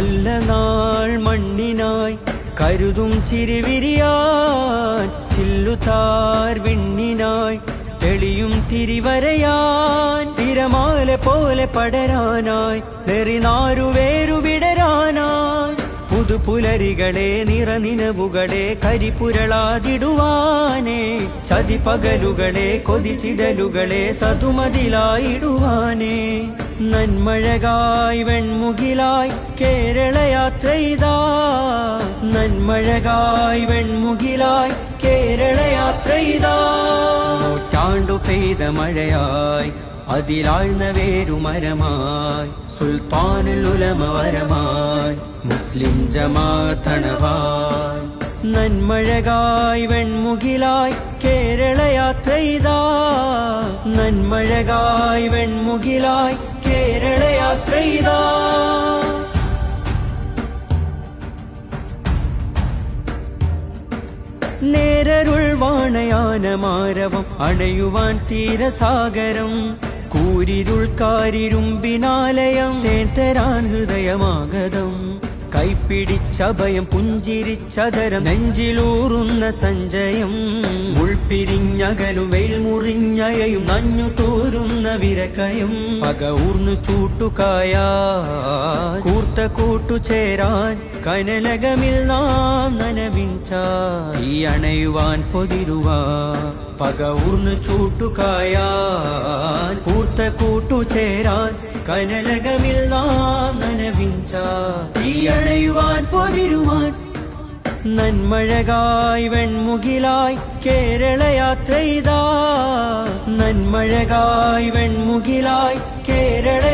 നല്ല നാൾ മണ്ണിനായി കരുതും ചിരിവിരിയാൻ ചില്ലുതാർ വിണ്ണിനായി തെളിയും തിരിവരയാൻ തിരമാല പോലെ പടരാനായി നെറിനാരു വിടരാനായി പുതുപുലരികളെ നിറനിനവുകളെ കരിപുരളാതിടുവാനേ. ചതിപകലുകളെ കൊതിച്ചിതലുകളെ സതുമതിലായിടുവാനേ. നന്മഴകായി വെൺമുകിലായി കേരള ചെയ്താ നന്മഴകായി വെൺമുകിലായി കേരള ചെയ്താ നൂറ്റാണ്ടു പെയ്ത മഴയായി അതിലാഴ്ന്ന വേരുമരമായി സുൽത്താനുൽ ഉലമ വരമായി മുസ്ലിം ജമാതണവായി നന്മഴകായി വെൺമുകിലായി കേരള യാത്രയിതാ നന്മഴകായി വെൺമുകിലായി കേരള യാത്രയിതാ നേരരുൾ വാണയാനമാരവം അടയുവാൻ തീരസാഗരം. കൂരിരുൾ തേൻ തരാൻ ഹൃദയമാഗതം. കൈപ്പിടിച്ചഭയം പുഞ്ചിരിച്ചതരം നെഞ്ചിലൂറുന്ന സഞ്ചയം ഉൾപ്പിരിഞ്ഞകലും വെയിൽ മുറിഞ്ഞയയും നഞ്ഞു തോരുന്ന വിരക്കയും പക ഊർന്നു ചൂട്ടുകായ കൂർത്ത കൂട്ടുചേരാൻ കനലകമിൽ നാം നനവിഞ്ച ഈ അണയുവാൻ പൊതിരുവാ പക ഊർന്നു ചൂട്ടുകായ കൂർത്ത കൂട്ടുചേരാൻ കനലകമിൽ നാം നനവിഞ്ച തീയണയുവാൻ പൊതിരുവാൻ നന്മഴകായി വെൺമുകിലായി കേരള യാത്രയിതാ നന്മഴകായി വെൺമുകിലായി കേരള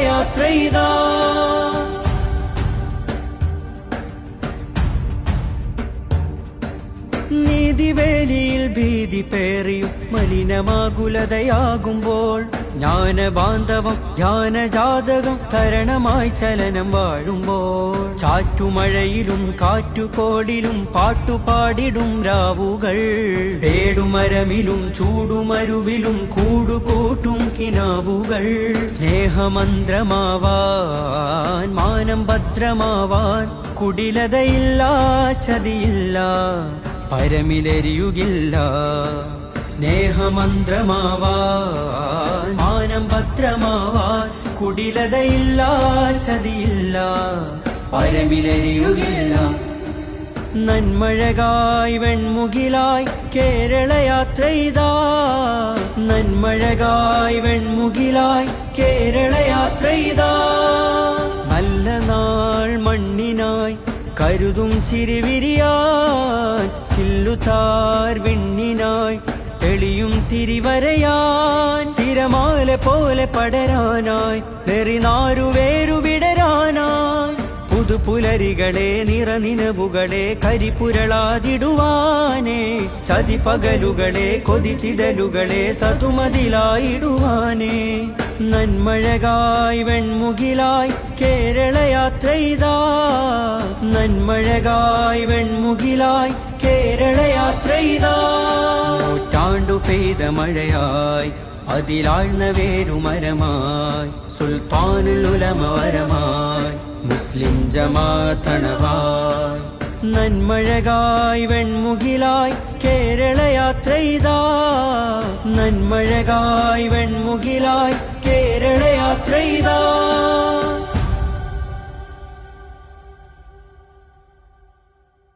പേറിയും മലിനമാകുലതയാകുമ്പോൾ ജ്ഞാനബാന്ധവം ധ്യാനജാതകം തരണമായി ചലനം വാഴുമ്പോൾ ചാറ്റുമഴയിലും കാറ്റുകോടിലും പാട്ടുപാടിടും രാവുകൾ. പേടുമരമിലും ചൂടുമരുവിലും കൂടുകൂട്ടും കിനാവുകൾ. സ്നേഹമന്ത്രമാവാൻ മാനം ഭദ്രമാവാൻ കുടിലതയില്ല ചതിയില്ല പരമിലെരിയുകില്ല. സ്നേഹമന്ത്രമാവാൻ മാനം ഭദ്രമാവാൻ കുടിലതയില്ല ചതിയില്ല പരമിലെരിയുകില്ല. നന്മഴകായി വെൺമുകിലായി കേരള യാത്രയിതാ നന്മഴകായി വെൺമുകിലായി കേരള യാത്രയിതാ നല്ല നാൾ മണ്ണിനായി കരുതും ചിരിവിരിയാൻ ചില്ലുതാർ വിണ്ണിനായി തെളിയും തിരിവരയാൻ തിരമാല പോലെ പടരാനായി നെറിനാരുവേരുവിടരാനായി പുതുപുലരികളെ നിറനിനവുകളെ കരിപുരളാതിടുവാനേ ചതിപകലുകളെ കൊതിച്ചിതലുകളെ സതുമതിലായിടുവാനേ നന്മഴകായി വെൺമുകിലായി കേരള യാത്രയിതാ നന്മഴകായി വെൺമുകിലായി കേരള യാത്രയിതാ നൂറ്റാണ്ടു പെയ്ത മഴയായി അതിലാഴ്ന്ന വേരുമരമായി. സുൽത്താനുൽ മുസ്ലിം മുസ്ലിം ജമാതണവായി നന്മഴകായി വെൺമുകിലായി കേരള യാത്രയിതാ നന്മഴകായി വെൺമുകിലായി